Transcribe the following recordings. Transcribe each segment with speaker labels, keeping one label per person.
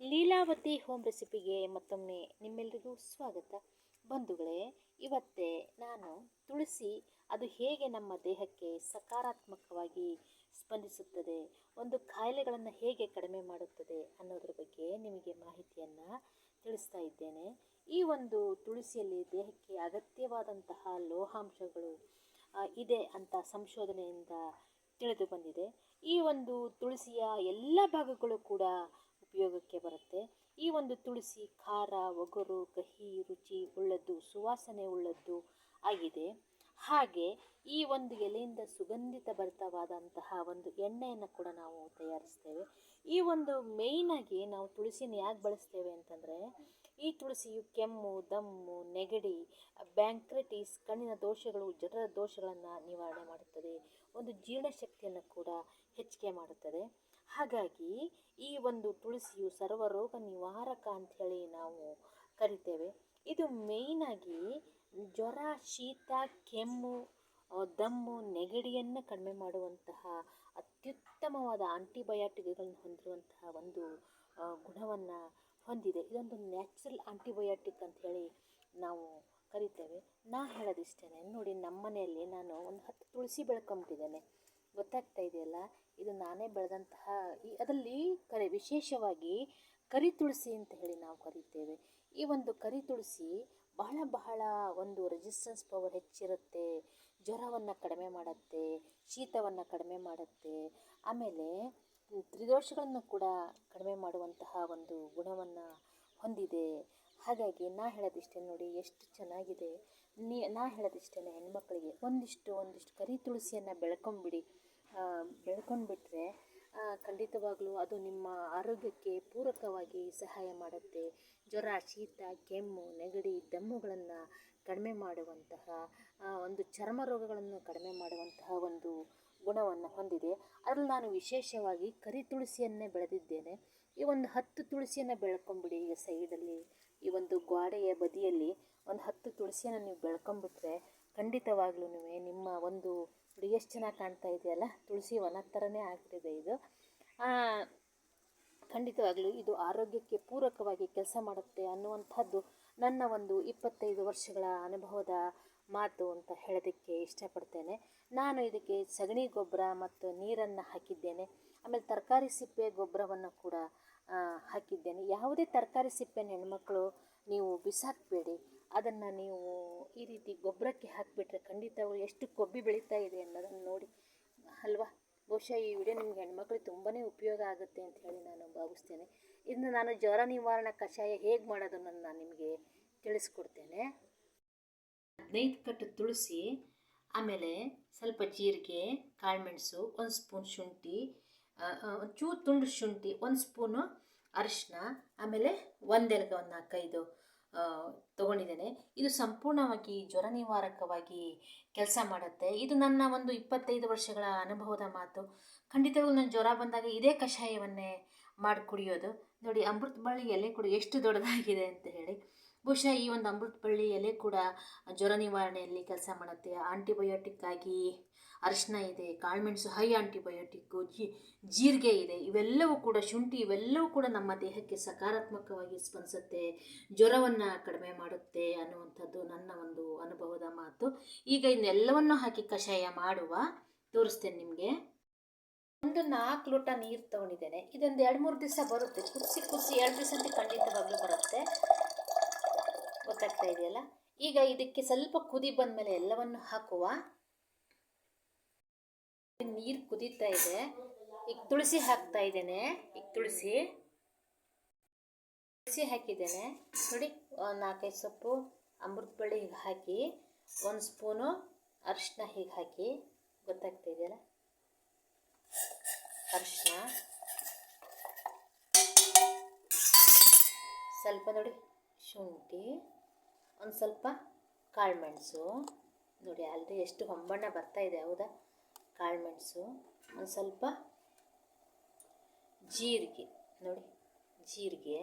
Speaker 1: Leelavathi home ರೆಸಿಪಿಗೆ ಮತ್ತೊಮ್ಮೆ ನಿಮ್ಮೆಲ್ಲರಿಗೂ ಸ್ವಾಗತ. ಬಂಧುಗಳೇ, ಇವತ್ತೇ ನಾನು ತುಳಸಿ ಅದು ಹೇಗೆ ನಮ್ಮ ದೇಹಕ್ಕೆ ಸಕಾರಾತ್ಮಕವಾಗಿ ಸ್ಪಂದಿಸುತ್ತದೆ, ಒಂದು ಕಾಯಿಲೆಗಳನ್ನು ಹೇಗೆ ಕಡಿಮೆ ಮಾಡುತ್ತದೆ ಅನ್ನೋದ್ರ ಬಗ್ಗೆ ನಿಮಗೆ ಮಾಹಿತಿಯನ್ನು ತಿಳಿಸ್ತಾ ಇದ್ದೇನೆ. ಈ ಒಂದು ತುಳಸಿಯಲ್ಲಿ ದೇಹಕ್ಕೆ ಅಗತ್ಯವಾದಂತಹ ಲೋಹಾಂಶಗಳು ಇದೆ ಅಂತ ಸಂಶೋಧನೆಯಿಂದ ತಿಳಿದು ಬಂದಿದೆ. ಈ ಒಂದು ತುಳಸಿಯ ಎಲ್ಲ ಭಾಗಗಳು ಕೂಡ ಉಪಯೋಗಕ್ಕೆ ಬರುತ್ತೆ. ಈ ಒಂದು ತುಳಸಿ, ಖಾರ, ಒಗರು ಕಹಿ ರುಚಿ ಉಳ್ಳದ್ದು, ಸುವಾಸನೆ ಉಳ್ಳದ್ದು ಆಗಿದೆ. ಹಾಗೆ ಈ ಒಂದು ಎಲೆಯಿಂದ ಸುಗಂಧಿತ ಭರಿತವಾದಂತಹ ಒಂದು ಎಣ್ಣೆಯನ್ನು ಕೂಡ ನಾವು ತಯಾರಿಸ್ತೇವೆ. ಈ ಒಂದು ಮೇಯ್ನಾಗಿ ನಾವು ತುಳಸಿನ ಯಾಕೆ ಬಳಸ್ತೇವೆ ಅಂತಂದರೆ, ಈ ತುಳಸಿಯು ಕೆಮ್ಮು, ದಮ್ಮು, ನೆಗಡಿ, ಬ್ಯಾಂಕ್ರೆಟಿಸ್, ಕಣ್ಣಿನ ದೋಷಗಳು, ಜಠರ ದೋಷಗಳನ್ನು ನಿವಾರಣೆ ಮಾಡುತ್ತದೆ. ಒಂದು ಜೀರ್ಣಶಕ್ತಿಯನ್ನು ಕೂಡ ಹೆಚ್ಚಿಗೆ ಮಾಡುತ್ತದೆ. ಹಾಗಾಗಿ ಈ ಒಂದು ತುಳಸಿಯು ಸರ್ವರೋಗ ನಿವಾರಕ ಅಂಥೇಳಿ ನಾವು ಕರಿತೇವೆ. ಇದು ಮೇಯ್ನಾಗಿ ಜ್ವರ, ಶೀತ, ಕೆಮ್ಮು ದಮ್ಮು, ನೆಗಡಿಯನ್ನು ಕಡಿಮೆ ಮಾಡುವಂತಹ ಅತ್ಯುತ್ತಮವಾದ ಆಂಟಿಬಯೋಟಿಕ್ಗಳನ್ನು ಹೊಂದಿರುವಂತಹ ಒಂದು ಗುಣವನ್ನು ಹೊಂದಿದೆ. ಇದೊಂದು ನ್ಯಾಚುರಲ್ ಆಂಟಿಬಯೋಟಿಕ್ ಹೇಳಿ ನಾವು ಕರಿತೇವೆ. ನಾ ಹೇಳೋದಿಷ್ಟೇ ನೋಡಿ ನಮ್ಮ ಮನೆಯಲ್ಲಿ ನಾನು ಒಂದು ಹತ್ತು ತುಳಸಿ ಬೆಳ್ಕೊಂಬಿಟ್ಟಿದ್ದೇನೆ. ಗೊತ್ತಾಗ್ತಾ ಇದೆಯಲ್ಲ? ಇದು ನಾನೇ ಬೆಳೆದಂತಹ ಈ ಅದರಲ್ಲಿ ಕರೆ, ವಿಶೇಷವಾಗಿ ಕರಿ ತುಳಸಿ ಅಂತ ಹೇಳಿ ನಾವು ಕರಿತೇವೆ. ಈ ಒಂದು ಕರಿ ತುಳಸಿ ಬಹಳ ಬಹಳ ಒಂದು ರೆಸಿಸ್ಟೆನ್ಸ್ ಪವರ್ ಹೆಚ್ಚಿರುತ್ತೆ. ಜ್ವರವನ್ನು ಕಡಿಮೆ ಮಾಡುತ್ತೆ, ಶೀತವನ್ನು ಕಡಿಮೆ ಮಾಡುತ್ತೆ. ಆಮೇಲೆ ತ್ರಿದೋಷಗಳನ್ನು ಕೂಡ ಕಡಿಮೆ ಮಾಡುವಂತಹ ಒಂದು ಗುಣವನ್ನು ಹೊಂದಿದೆ. ಹಾಗಾಗಿ ನಾ ಹೇಳೋದಿಷ್ಟೇ ನೋಡಿ, ಎಷ್ಟು ಚೆನ್ನಾಗಿದೆ. ನೀ, ನಾ ಹೇಳೋದಿಷ್ಟೇ ಹೆಣ್ಮಕ್ಳಿಗೆ. ಒಂದಿಷ್ಟು ಒಂದಿಷ್ಟು ಕರಿ ತುಳಸಿಯನ್ನು ಬೆಳ್ಕೊಂಬಿಡಿ. ಬೆಳ್ಕೊಂಡ್ಬಿಟ್ರೆ ಖಂಡಿತವಾಗ್ಲೂ ಅದು ನಿಮ್ಮ ಆರೋಗ್ಯಕ್ಕೆ ಪೂರಕವಾಗಿ ಸಹಾಯ ಮಾಡುತ್ತೆ. ಜ್ವರ, ಶೀತ, ಕೆಮ್ಮು, ನೆಗಡಿ, ದಮ್ಮುಗಳನ್ನು ಕಡಿಮೆ ಮಾಡುವಂತಹ ಒಂದು ಚರ್ಮ ರೋಗಗಳನ್ನು ಕಡಿಮೆ ಮಾಡುವಂತಹ ಒಂದು ಗುಣವನ್ನು ಹೊಂದಿದೆ. ಅದರಲ್ಲಿ ನಾನು ವಿಶೇಷವಾಗಿ ಕರಿ ತುಳಸಿಯನ್ನೇ ಬೆಳೆದಿದ್ದೇನೆ. ಈ ಒಂದು ಹತ್ತು ತುಳಸಿಯನ್ನು ಬೆಳ್ಕೊಂಬಿಡಿ ಈಗ ಸೈಡಲ್ಲಿ ಈ ಒಂದು ಗ್ವಾಡೆಯ ಬದಿಯಲ್ಲಿ ಒಂದು ಹತ್ತು ತುಳಸಿಯನ್ನು ನೀವು ಬೆಳ್ಕೊಂಬಿಟ್ರೆ ಖಂಡಿತವಾಗ್ಲೂ ನಿಮ್ಮ ಒಂದು ನೋಡಿ ಎಷ್ಟು ಚೆನ್ನಾಗಿ ಕಾಣ್ತಾ ಇದೆಯಲ್ಲ? ತುಳಸಿ ಒನ ಥರನೇ ಆಗ್ತಿದೆ ಇದು. ಖಂಡಿತವಾಗ್ಲೂ ಇದು ಆರೋಗ್ಯಕ್ಕೆ ಪೂರಕವಾಗಿ ಕೆಲಸ ಮಾಡುತ್ತೆ ಅನ್ನುವಂಥದ್ದು ನನ್ನ ಒಂದು ಇಪ್ಪತ್ತೈದು ವರ್ಷಗಳ ಅನುಭವದ ಮಾತು ಅಂತ ಹೇಳೋದಕ್ಕೆ ಇಷ್ಟಪಡ್ತೇನೆ. ನಾನು ಇದಕ್ಕೆ ಸಗಣಿ ಗೊಬ್ಬರ ಮತ್ತು ನೀರನ್ನು ಹಾಕಿದ್ದೇನೆ. ಆಮೇಲೆ ತರಕಾರಿ ಸಿಪ್ಪೆ ಗೊಬ್ಬರವನ್ನು ಕೂಡ ಹಾಕಿದ್ದೇನೆ. ಯಾವುದೇ ತರಕಾರಿ ಸಿಪ್ಪೆನ ಹೆಣ್ಮಕ್ಳು ನೀವು ಬಿಸಾಕಬೇಡಿ. ಅದನ್ನು ನೀವು ಈ ರೀತಿ ಗೊಬ್ಬರಕ್ಕೆ ಹಾಕಿಬಿಟ್ರೆ ಖಂಡಿತವಾಗ್ಲೂ ಎಷ್ಟು ಕೊಬ್ಬಿ ಬೆಳೀತಾ ಇದೆ ಅನ್ನೋದನ್ನು ನೋಡಿ, ಅಲ್ವಾ? ಬಹುಶಃ ಈ ವಿಡಿಯೋ ನಿಮ್ಗೆ ಹೆಣ್ಮಕ್ಳಿಗೆ ತುಂಬಾ ಉಪಯೋಗ ಆಗುತ್ತೆ ಅಂತ ಹೇಳಿ ನಾನು ಭಾವಿಸ್ತೇನೆ. ಇನ್ನು ನಾನು ಜ್ವರ ನಿವಾರಣಾ ಕಷಾಯ ಹೇಗೆ ಮಾಡೋದನ್ನು ನಾನು ನಿಮಗೆ ತಿಳಿಸ್ಕೊಡ್ತೇನೆ. ಹದಿನೈದು ಕಟ್ಟು ತುಳಸಿ, ಆಮೇಲೆ ಸ್ವಲ್ಪ ಜೀರಿಗೆ ಕಾಳುಮೆಣಸು ಒಂದು ಸ್ಪೂನ್ ಶುಂಠಿ ಒಂಚೂರು ತುಂಡು ಶುಂಠಿ, ಒಂದು ಸ್ಪೂನು ಅರಿಶಿನ, ಆಮೇಲೆ ಒಂದೆಲಗ ಒಂದು ನಾಲ್ಕೈದು ತಗೊಂಡಿದ್ದೇನೆ. ಇದು ಸಂಪೂರ್ಣವಾಗಿ ಜ್ವರ ನಿವಾರಕವಾಗಿ ಕೆಲಸ ಮಾಡುತ್ತೆ. ಇದು ನನ್ನ ಒಂದು ಇಪ್ಪತ್ತೈದು ವರ್ಷಗಳ ಅನುಭವದ ಮಾತು. ಖಂಡಿತವಾಗ್ಲೂ ನಾನು ಜ್ವರ ಬಂದಾಗ ಇದೇ ಕಷಾಯವನ್ನೇ ಮಾಡಿ ಕುಡಿಯೋದು. ನೋಡಿ, ಅಮೃತ ಬಳ್ಳಿ ಎಲೆ ಕೂಡ ಎಷ್ಟು ದೊಡ್ಡದಾಗಿದೆ ಅಂತ ಹೇಳಿ. ಬಹುಶಃ ಈ ಒಂದು ಅಮೃತ ಬಳ್ಳಿ ಎಲೆ ಕೂಡ ಜ್ವರ ನಿವಾರಣೆಯಲ್ಲಿ ಕೆಲಸ ಮಾಡುತ್ತೆ. ಆಂಟಿಬಯೋಟಿಕ್ ಆಗಿ ಅರಿಶಿನ ಇದೆ ಕಾಳುಮೆಣಸು ಹೈ ಆಂಟಿಬಯೋಟಿಕ್ಕು ಜಿ, ಜೀರಿಗೆ ಇದೆ. ಇವೆಲ್ಲವೂ ಕೂಡ ಶುಂಠಿ, ಇವೆಲ್ಲವೂ ಕೂಡ ನಮ್ಮ ದೇಹಕ್ಕೆ ಸಕಾರಾತ್ಮಕವಾಗಿ ಸ್ಪಂದಿಸುತ್ತೆ, ಜ್ವರವನ್ನು ಕಡಿಮೆ ಮಾಡುತ್ತೆ ಅನ್ನುವಂಥದ್ದು ನನ್ನ ಒಂದು ಅನುಭವದ ಮಾತು. ಈಗ ಇನ್ನೆಲ್ಲವನ್ನು ಹಾಕಿ ಕಷಾಯ ಮಾಡುವ, ತೋರಿಸ್ತೇನೆ ನಿಮಗೆ. ಒಂದು ನಾಲ್ಕು ಲೋಟ ನೀರು ತೊಗೊಂಡಿದ್ದೇನೆ. ಇದೊಂದು ಎರಡು ಮೂರು ದಿವಸ ಬರುತ್ತೆ. ಕುದಿಸಿ ಕುದಿಸಿ ಎರಡು ದಿವಸ ಅಂತ ಖಂಡಿತವಾಗ್ಲೂ ಬರುತ್ತೆ. ಗೊತ್ತಾಗ್ತಾ ಇದೆಯಲ್ಲ? ಈಗ ಇದಕ್ಕೆ ಸ್ವಲ್ಪ ಕುದಿ ಬಂದಮೇಲೆ ಎಲ್ಲವನ್ನು ಹಾಕುವ. ನೀರು ಕುದೀತಾ ಇದೆ. ಈಗ ತುಳಸಿ ಹಾಕ್ತಾ ಇದ್ದೇನೆ. ಈಗ ತುಳಸಿ. ತುಳಸಿ ಹಾಕಿದ್ದೇನೆ. ನೋಡಿ ನಾಲ್ಕೈದು ಸೊಪ್ಪು ಅಮೃತ ಬಳ್ಳಿ ಹೀಗೆ ಹಾಕಿ, ಒಂದು ಸ್ಪೂನು ಅರಿಶಿನ ಹೀಗೆ ಹಾಕಿ. ಗೊತ್ತಾಗ್ತಾ ಇದೆಯಲ್ಲ? ಅರಿಶಿನ ಸ್ವಲ್ಪ ನೋಡಿ, ಶುಂಠಿ. ಒಂದು ಸ್ವಲ್ಪ ಕಾಳುಮೆಣಸು ನೋಡಿ, ಆಲ್ರೆಡಿ ಎಷ್ಟು ಹೊಂಬಣ್ಣ ಬರ್ತಾ ಇದೆ, ಹೌದಾ? ಕಾಳುಮೆಣಸು, ಒಂದು ಸ್ವಲ್ಪ ಜೀರಿಗೆ, ನೋಡಿ, ಜೀರಿಗೆ.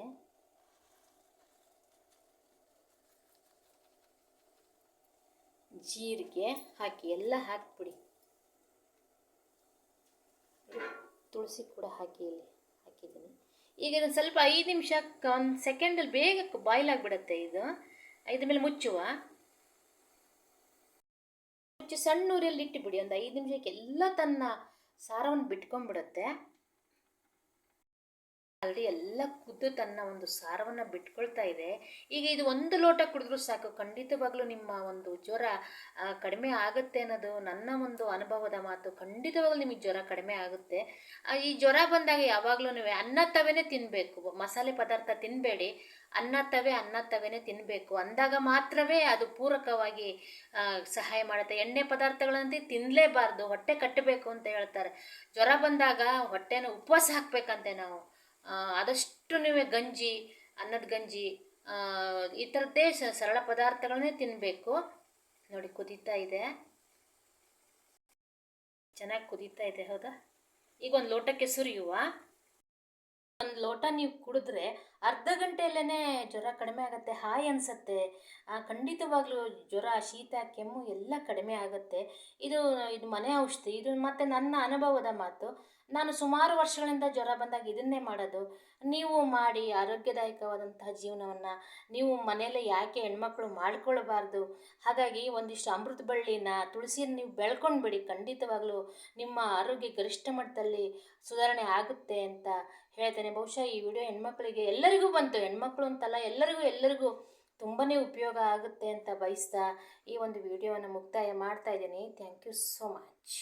Speaker 1: ಜೀರಿಗೆ ಹಾಕಿ, ಎಲ್ಲ ಹಾಕಿಬಿಡಿ. ತುಳಸಿ ಕೂಡ ಹಾಕಿ ಇಲ್ಲಿ ಹಾಕಿದ್ದೀನಿ. ಈಗ ಇದೊಂದು ಸ್ವಲ್ಪ ಐದು ನಿಮಿಷ, ಒಂದು ಸೆಕೆಂಡಲ್ಲಿ ಬೇಗ ಬಾಯ್ಲ್ ಆಗಿಬಿಡುತ್ತೆ ಇದು. ಇದ್ರ ಮೇಲೆ ಮುಚ್ಚುವ. ಮುಚ್ಚಿ ಸಣ್ಣ ಊರಲ್ಲಿ ಇಟ್ಟುಬಿಡಿ ಒಂದು ಐದು ನಿಮಿಷಕ್ಕೆ ಎಲ್ಲ ತನ್ನ ಸಾರವನ್ನು ಬಿಟ್ಕೊಂಡ್ಬಿಡುತ್ತೆ. ಆಲ್ರೆಡಿ ಎಲ್ಲ ಕುದ್ದು ತನ್ನ ಒಂದು ಸಾರವನ್ನು ಬಿಟ್ಕೊಳ್ತಾ ಇದೆ. ಈಗ ಇದು ಒಂದು ಲೋಟ ಕುಡಿದ್ರೂ ಸಾಕು, ಖಂಡಿತವಾಗ್ಲೂ ನಿಮ್ಮ ಒಂದು ಜ್ವರ ಕಡಿಮೆ ಆಗುತ್ತೆ ಅನ್ನೋದು ನನ್ನ ಒಂದು ಅನುಭವದ ಮಾತು. ಖಂಡಿತವಾಗ್ಲೂ ನಿಮಗೆ ಜ್ವರ ಕಡಿಮೆ ಆಗುತ್ತೆ. ಈ ಜ್ವರ ಬಂದಾಗ ಯಾವಾಗಲೂ ಅನ್ನ ತವೆನೇ ತಿನ್ನಬೇಕು ಮಸಾಲೆ ಪದಾರ್ಥ ತಿನ್ನಬೇಡಿ ಅನ್ನ ತವೆ, ಅನ್ನ ತವೆನೇ ತಿನ್ನಬೇಕು ಅಂದಾಗ ಮಾತ್ರವೇ ಅದು ಪೂರಕವಾಗಿ ಸಹಾಯ ಮಾಡುತ್ತೆ. ಎಣ್ಣೆ ಪದಾರ್ಥಗಳಂತೆ ತಿನ್ನಲೇಬಾರ್ದು ಹೊಟ್ಟೆ ಕಟ್ಟಬೇಕು ಅಂತ ಹೇಳ್ತಾರೆ. ಜ್ವರ ಬಂದಾಗ ಹೊಟ್ಟೆನ ಉಪವಾಸ ಹಾಕಬೇಕಂತೆ ನಾವು. ಆದಷ್ಟು ನೀವೇ ಗಂಜಿ, ಅನ್ನದ ಗಂಜಿ ಈ ಥರದ್ದೇ ಸರಳ ಪದಾರ್ಥಗಳನ್ನೇ ತಿನ್ನಬೇಕು ನೋಡಿ, ಕುದೀತಾ ಇದೆ. ಚೆನ್ನಾಗಿ ಕುದೀತಾ ಇದೆ, ಹೌದಾ? ಈಗ ಒಂದು ಲೋಟಕ್ಕೆ ಸುರಿಯುವ. ಒಂದು ಲೋಟ ನೀವು ಕುಡಿದ್ರೆ ಅರ್ಧ ಗಂಟೆಯಲ್ಲೇ ಜ್ವರ ಕಡಿಮೆ ಆಗುತ್ತೆ, ಹಾಯ್ ಅನಿಸುತ್ತೆ. ಖಂಡಿತವಾಗಲೂ ಜ್ವರ, ಶೀತ, ಕೆಮ್ಮು ಎಲ್ಲ ಕಡಿಮೆ ಆಗುತ್ತೆ. ಇದು ಇದು ಮನೆ ಔಷಧಿ, ಇದು ಮತ್ತು ನನ್ನ ಅನುಭವದ ಮಾತು. ನಾನು ಸುಮಾರು ವರ್ಷಗಳಿಂದ ಜ್ವರ ಬಂದಾಗ ಇದನ್ನೇ ಮಾಡೋದು. ನೀವು ಮಾಡಿ ಆರೋಗ್ಯದಾಯಕವಾದಂತಹ ಜೀವನವನ್ನು ನೀವು ಮನೆಯಲ್ಲೇ ಯಾಕೆ ಹೆಣ್ಮಕ್ಳು ಮಾಡ್ಕೊಳ್ಬಾರ್ದು? ಹಾಗಾಗಿ ಒಂದಿಷ್ಟು ಅಮೃತ ಬಳ್ಳಿನ, ತುಳಸಿಯನ್ನು ನೀವು ಬೆಳ್ಕೊಂಡು ಬಿಡಿ ಖಂಡಿತವಾಗ್ಲೂ ನಿಮ್ಮ ಆರೋಗ್ಯ ಗರಿಷ್ಠ ಮಟ್ಟದಲ್ಲಿ ಸುಧಾರಣೆ ಆಗುತ್ತೆ ಅಂತ ಹೇಳ್ತೇನೆ. ಬಹುಶಃ ಈ ವಿಡಿಯೋ ಹೆಣ್ಮಕ್ಳಿಗೆ ಎಲ್ಲರಿಗೂ ಬಂತು. ಹೆಣ್ಮಕ್ಳು ಅಂತಲ್ಲ, ಎಲ್ಲರಿಗೂ ಎಲ್ಲರಿಗೂ ತುಂಬಾ ಉಪಯೋಗ ಆಗುತ್ತೆ ಅಂತ ಬಯಸ್ತಾ ಈ ಒಂದು ವಿಡಿಯೋವನ್ನು ಮುಕ್ತಾಯ ಮಾಡ್ತಾ ಇದ್ದೀನಿ. Thank you so much